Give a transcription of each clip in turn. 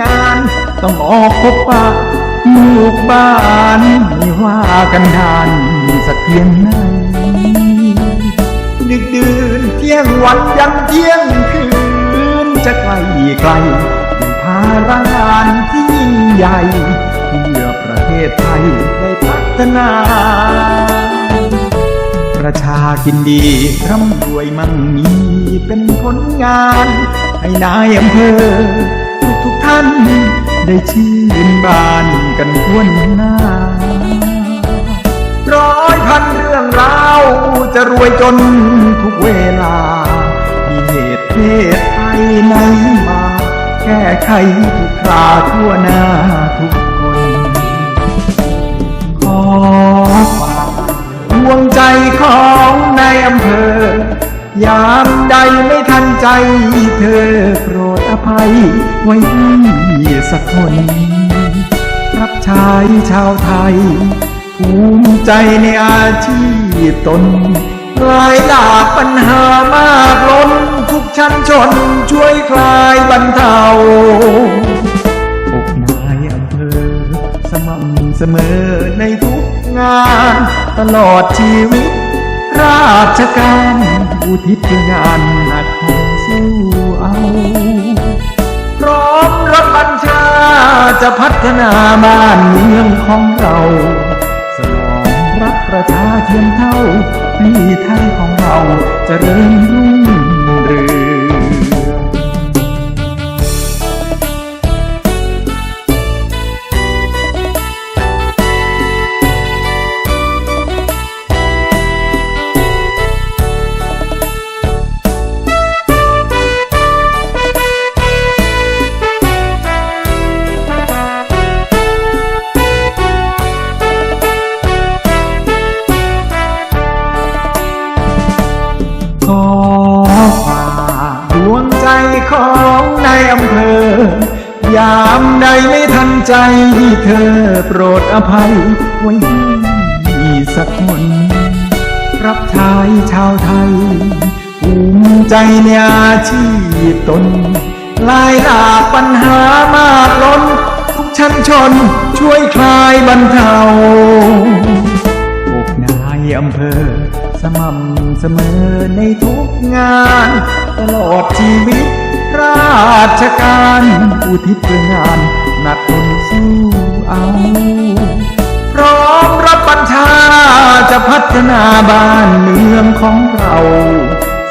งาน ต้องออกพบปะลูกบ้านไม่ว่ากันดานสักเพียงไหนดึกดื่นเที่ยงวันยันเที่ยงคืนจะไกลไกลภาระงานที่ยิ่งใหญ่เพื่อประเทศไทยได้พัฒนา ประชากินดีร่ำรวยมั่งมีเป็นผลงาน ให้นายอำเภอ ท่าน ได้ชื่นบานกันทั่วหน้า ร้อยพันเรื่องราวจะรวยจนทุกเวลา มีเหตุเพศไทยไหนมา แก้ไขทุกคราทั่วหน้าทุกคน ขอฝากดวงใจของนายอำเภอยามใดไม่ทันใจเธอโปรดอภัยไว้ สักคน รับใช้ชาวไทย ภูมิใจในอาชีพตนลายหลากปัญหามากล้นทุกชั้นชนช่วยคลายบรรเทาอกนายอำเภอ สม่ำเสมอในทุกงาน ตลอดชีวิต ราชการอุทิศงานหนัก จะพัฒนาบ้านเมืองของเราสนองรับประชาเทียมเท่า ให้ไทยของเราเจะเริญรุ่ง ยามใดไม่ทันใจเธอโปรดอภัยไว้ให้สักคนรับใช้ชาวไทย ภูมิใจในอาชีพตนลายหลากปัญหามากล้น ทุกชั้นชนช่วยคลายบรรเทาอกนายอำเภอ สม่ำเสมอในทุกงาน ตลอดชีวิต ราชการอุทิศเพื่องานหนักคนสู้เอา พร้อมรับบัญชาจะพัฒนาบ้านเมืองของเรา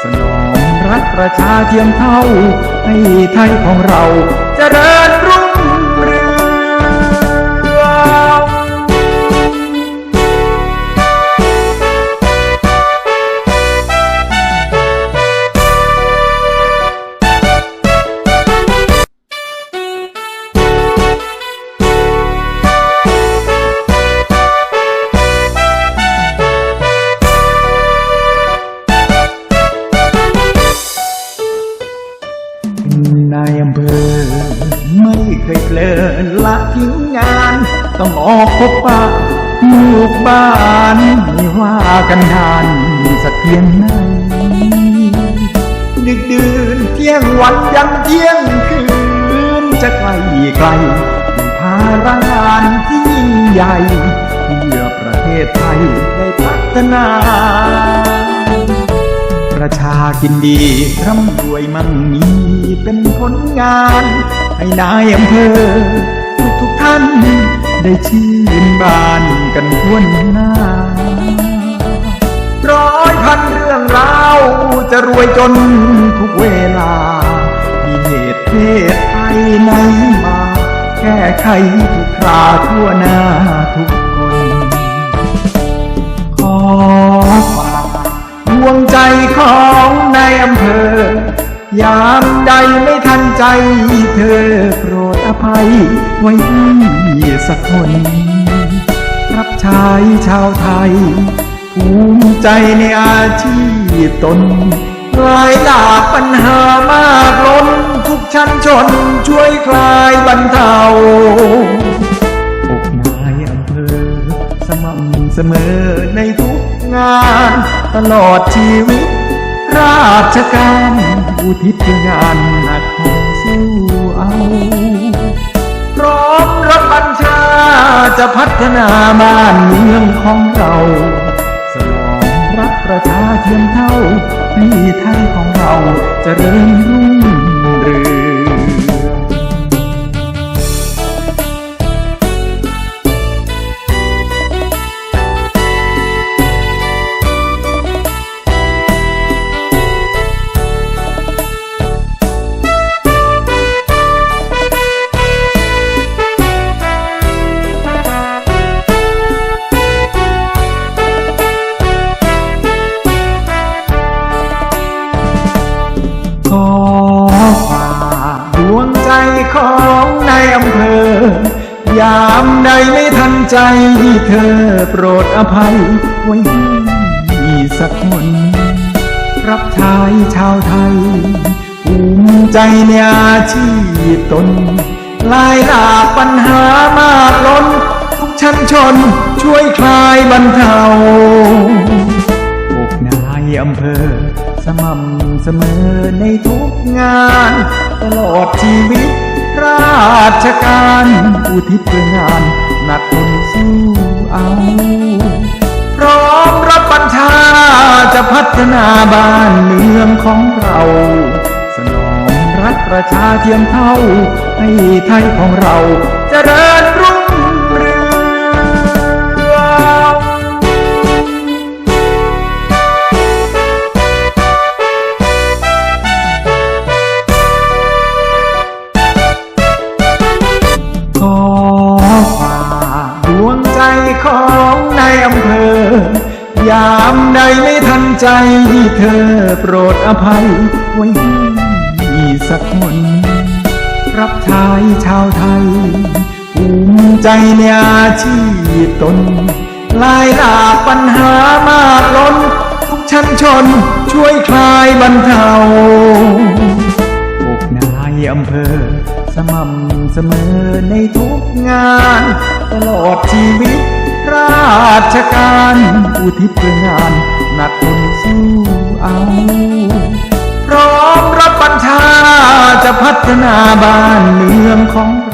สนองรักประชาเทียมเท่า ให้ไทยของเราจเจริญรุ่ง เดินละทิ้งงาน ต้องออกพบปะลูกบ้านไม่ว่ากันดานสักเพียงไหนดึกดื่นเที่ยงวันยันเที่ยงคืนจะไกลไกลเป็นภาระงานที่ยิ่งใหญ่เพื่อประเทศไทยได้พัฒนาประชากินดีร่ำรวยมั่งมีเป็นผลงาน ให้นายอำเภอทุกทุกท่าน ได้ชื่นบานกันทั่วหน้า ร้อยพันเรื่องราวจะรวยจนทุกเวลา มีเหตุเพศไทยไหนมา แก้ไขทุกคราทั่วหน้าทุกคน ขอฝากดวงใจของนายอำเภอ ยามใดไม่ทันใจเธอโปรดอภัย ไว้ให้สักคน รับใช้ชาวไทย ภูมิใจในอาชีพตนหลายหลากปัญหามากล้นทุกชั้นชนช่วยคลายบรรเทาอกนายอำเภอ สม่ำเสมอในทุกงาน ตลอดชีวิต ราชการ อุทิศยานหนักสู้เอาพร้อมรับบัญชาจะพัฒนาบ้านเมืองของเราสนองรับประชาเทียมเท่านี่ไทยของเราจะเริ่มรู้ ยามใดไม่ทันใจเธอโปรดอภัยไว้ให้สักคน รับใช้ชาวไทย ภูมิใจในอาชีพตนลายหลากปัญหามากล้น ทุกชั้นชนช่วยคลายบรรเทาอกนายอำเภอ สม่ำเสมอในทุกงาน ตลอดชีวิตราชการ อุทิศเพื่องานหนักคนสู้เอา พร้อมรับบัญชาจะพัฒนาบ้านเมืองของเรา สนองรักประชาเทียมเท่า ให้ไทยของเรา อำเภอยามใดไม่ทันใจเธอโปรดอภัยไว้ให้สักคน รับใช้ชาวไทย ภูมิใจในอาชีพตนลายหลากปัญหามากล้น ทุกชั้นชนช่วยคลายบรรเทาอกนายอำเภอ สม่ำเสมอในทุกงาน ตลอดชีวิต ราชการอุทิศเพื่องานหนักคนสู้เอา พร้อมรับบัญชาจะพัฒนาบ้านเมืองของเรา